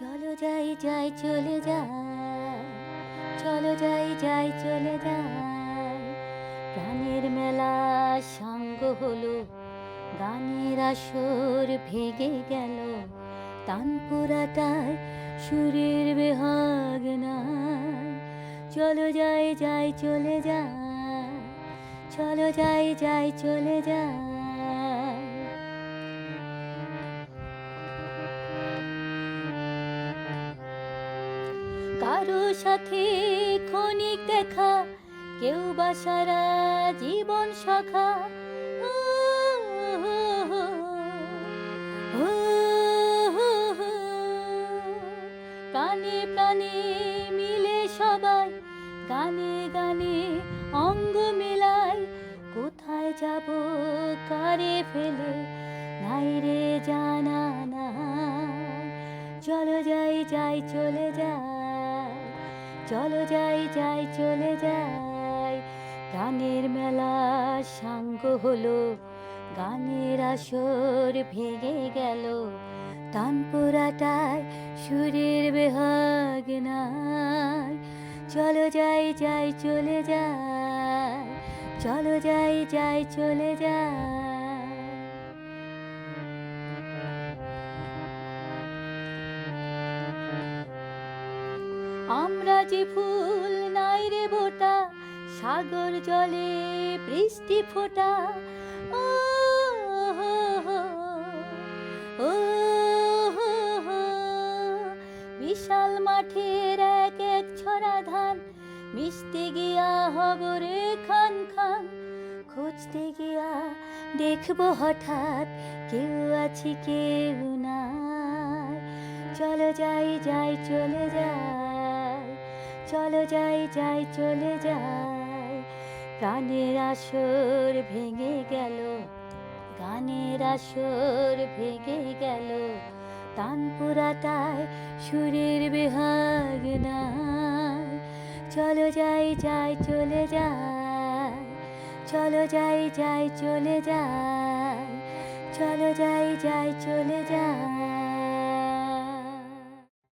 চলো যাই যাই, চলে যাই। চলো যাই যাই, চলে যাই। প্রাণের মেলা সাঙ্গ হলো, গানের আসর ভেগে গেল। তানপুরাটায় সুরের বেহাগ নাই চলো যাই যাই, চলে যাই। চলো যাই যাই, চলে যাই। কারও সাথে ক্ষণিক দেখা, কেউ বা সারা জীবন সখা হো। প্রাণে মিলে সবাই, গানে গানে অঙ্গ মেলায় কোথায় যাব, কারে ফেলে, নাই রে জানা না চলো যাই যাই, চলে যাই। চলো যাই যাই, চলে যাই। গানের মেলা সাঙ্গ হলো, গানের আসর ভেঙে গেল। তানপুরাটায় সুরের বেহাগ নাই। চলো যাই যাই, চলে যাই। চলো যাই যাই, চলে যাই। আমরা যে ফুল নাই রে বোটা, সাগর জলে বৃষ্টি ফোটা। ও ও। বিশাল মাঠের এক এক ছড়া ধান, মিশতে গিয়া হব রে খান খান। খুঁজতে গিয়া দেখব হঠাৎ কেউ আছে, কেউ না চলো যাই যাই, চলে যাই। চলো যাই যাই, চলে যাই। প্রাণের আসর ভেঙে গেল, গানের আসর ভেঙে গেল। তানপুরাটায় সুরের বেহাগ নাই। চলো যাই যাই, চলে যাই। চলো যাই যাই, চলে যাই। চলো যাই যাই, চলে যাই।